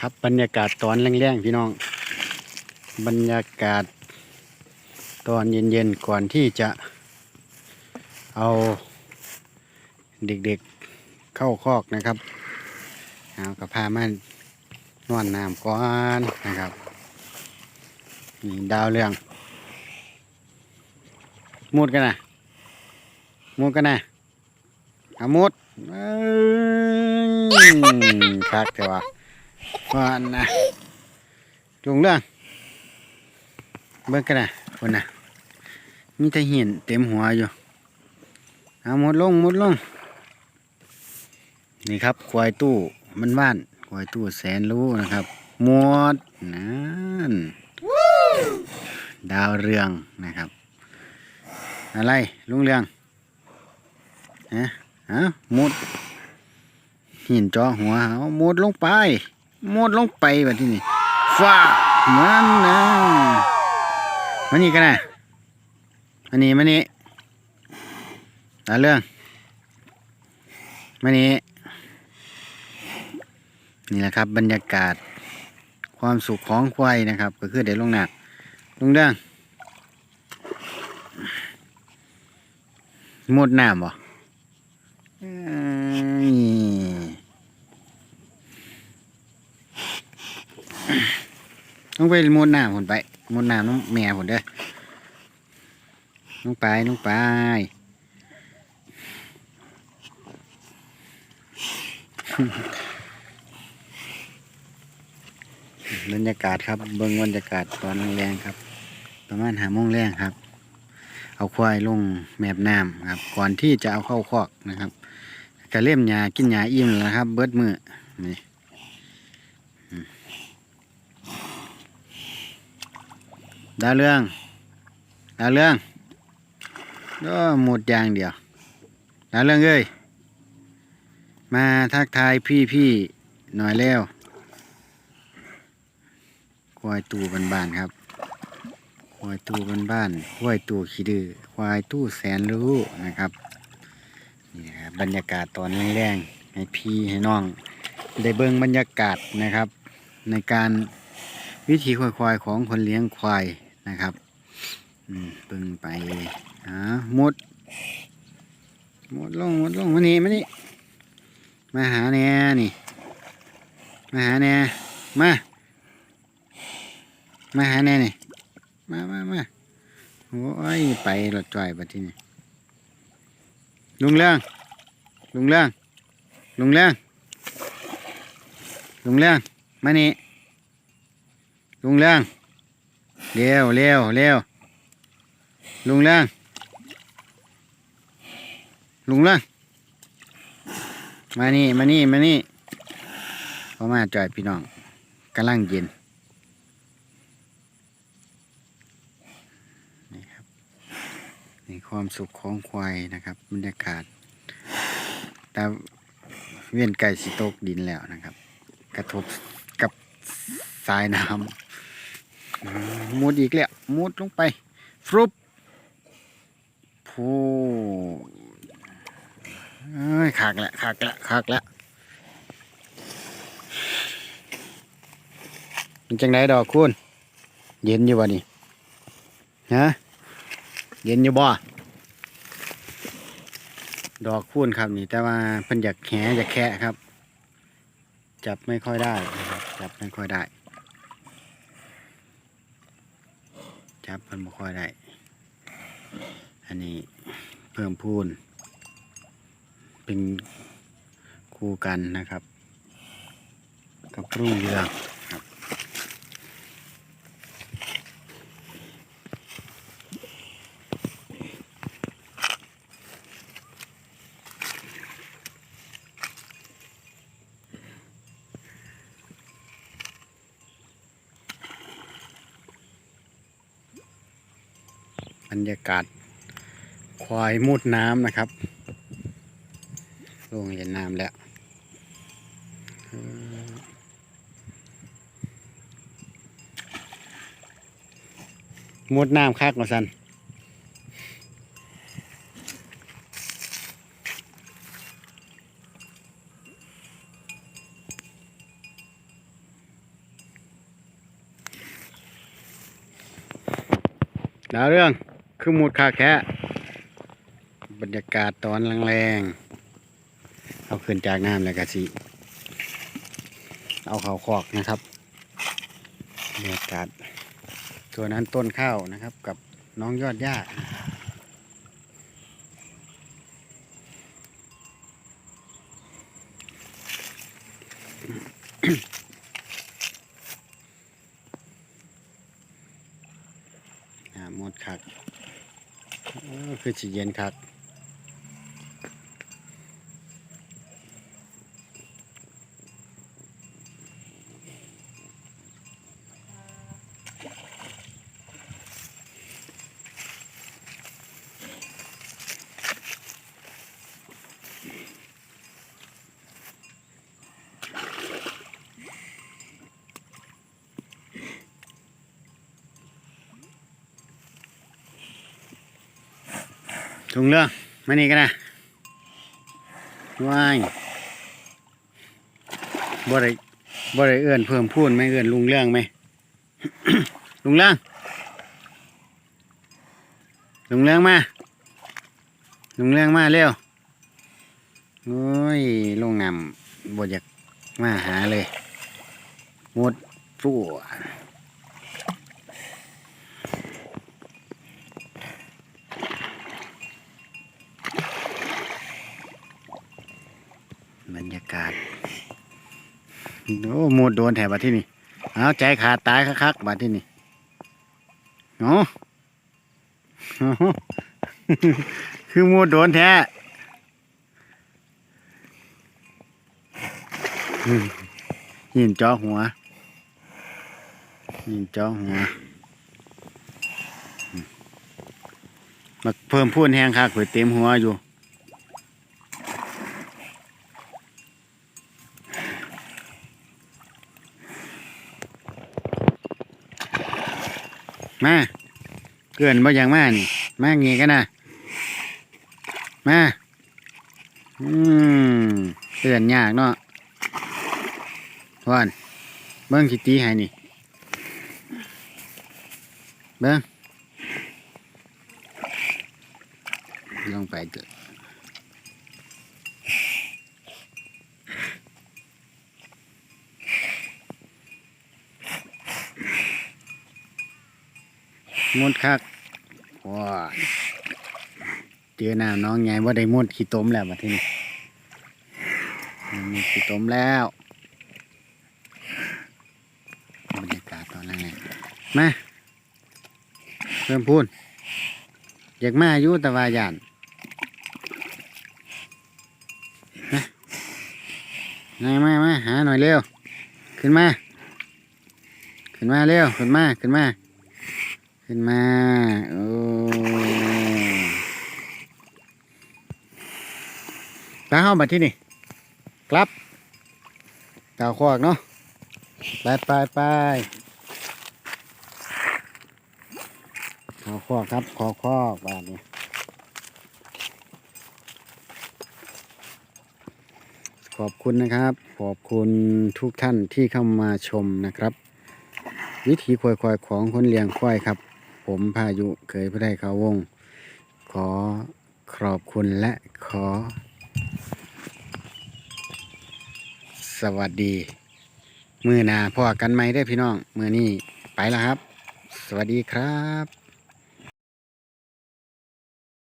ครับบรรยากาศตอนแรงๆพี่น้อง บรรยากาศตอนเย็นๆก่อนที่จะเอาเด็กๆเข้าคอกนะครับเอากับพามานอนน้ำก่อนนะครับนี่ดาวเรือง มุดกันนะมุดกันนะอามุดอ้ยคักแต่ว่า ว่านะจุงเรื่องเบิ่งกันนะคนน่ะมีแต่หินเต็มหัวอยู่เอาหมดลงหมดลง นี่ครับควายตู้มันบ้านควายตู้แสนรู้นะครับหมดนั่นดาวเรืองนะครับ อะไรลุงเรืองฮะฮะหมดหินจอหัวเอาหมดลงไป มดลงไปแบบที่นี่ฟ้ามันนะมันนี่กันนะมันนี่มันนี่ตาเรื่องมันนี่นี่แหละครับบรรยากาศความสุขของควายนะครับ ก็คือเดี๋ยวลงหนักลงเรื่องหมดน้ำบ่เอ้ย ต้องไปมุดน้ำผนไปมุดน้ำน้องแม่ผนเด้อน้องไปน้องไปบรรยากาศครับเบิ้งบรรยากาศตอนแรงๆครับ ประมาณหาโมงแรงครับ เอาควายลงแมบน้ำครับ ก่อนที่จะเอาเข้าคอกนะครับกระเล่มหญ้ากินหญ้าอิ่มแล้วครับ เบิดมือนี่ ดาวเรื่อง ดาวเรื่องก็หมดอย่างเดียว ดาวเรื่องเอ้ย มาทักทายพี่พี่หน่อยแล้วควายตู้บ้านๆครับ ควายตู้บ้านๆควายตู้ขี้ดื้อ ควายตู้แสนรู้นะครับ นี่นะครับบรรยากาศตอนแรงๆ ให้พี่ให้น้อง ได้เบิ่งบรรยากาศนะครับ ในการวิธีควายควายของคนเลี้ยงควาย นะครับอืมเบิ่งไปหาหมด หมดลงหมดลงมานี่มานี่มาหาแน่นี่ มาหาแน่มา มาหาแน่นี่ มามามาโอ้ยไปรถจ่อยบัดที่นี้ลุงเรื่องลุงเรื่องลุงเรื่องลุงเรื่องมานี่ลุงเรื่อง เร็วเร็วเร็วลุงเรื่องลุงเรื่องมานี่มานี่มานี่พอมาจอยพี่น้องกำลังเย็นนี่ครับนี่ความสุขของควายนะครับบรรยากาศแต่เวียนไก่สิตกดินแล้วนะครับ กระทบกับสายน้ำ มุดอีกแล้วมุดลงไปฟรุบผู้เอ้ยขากแล้วขากแล้วขากแล้วเป็นจังไดดอกคุณเย็นอยู่บ่นี่ฮะเย็นอยู่บ่ดอกคูนครับนี่ แต่ว่าเพิ่นอยากแหอยากแคะครับ จับไม่ค่อยได้ จับไม่ค่อยได้ับมันไม่ค่อยได้ อันนี้เพิ่มพูน เป็นคู่กันนะครับ กับรุ่งเรือง บรรยากาศ ควายมุดน้ำนะครับลงเลยนน้ำแล้วมุดน้ำคักมาสันดาวเรื่อง คือมุดคาแค่บรรยากาศตอนแรงๆเอาขึ้นจากน้ำเลยกะสิ เอาเขาคอกนะครับบรรยากาศตัวนั้นต้นข้าวนะครับ กับน้องยอดหญ้าหมดคัก คือสีเย็นครับ ถุงเรื่องมานี่กันนะว้ายบ่ได้บ่ได้เอื้อนเพิ่มพูนไหมเอื้อนลุงเรื่องไหม ลุงเรื่องลุงเรื่องมาลุงเรื่องมาเร็วโอ้ยลงนำบ่อยากมาหาเลยหมดฟู่บรรยากาศ โอ้หมดโดนแถบที่นี่เอาใจขาดตายคักๆบัดที่นี่โอ้โอ้คือหมดโดนแท้หินเจอหัวหินเจอหัวมาเพิ่มพูนแห้งคักก๋วยเต็มหัวอยู่ มา เกินบ่อย่างมานี่มาเงี้กันนะมาอืมเกินยากเนาะวอนเบิ้งสิตีให้นี่ เบิ้งลงไปเถอ มุดคักว้าเจอหน้าน้องไงว่าได้มุดขี้ต้มแล้วมาที่นี่มุดขี้ต้มแล้วบรรยากาศตอนแรกมาเพิ่มพูนอยากมาอยู่แต่ว่ายานมามามาหาหน่อยเร็ว ขึ้นมา ขึ้นมาเร็ว ขึ้นมา ขึ้นมา ขึ้นมา โอ้ตาเข้ามาที่นี่กลับเก่าคอกเนาะ ไปไปไปขอคอกครับ ขอคอกบาทนี้ขอบคุณนะครับ ขอบคุณทุกท่านที่เข้ามาชมนะครับ วิถีควายควายของคนเลี้ยงควายครับ ผมพายุเคยพระได้เขาวง ขอขอบคุณและขอ สวัสดี มือหนาพ่อกันไหมได้พี่น้อง มือนี้ไปแล้วครับ สวัสดีครับ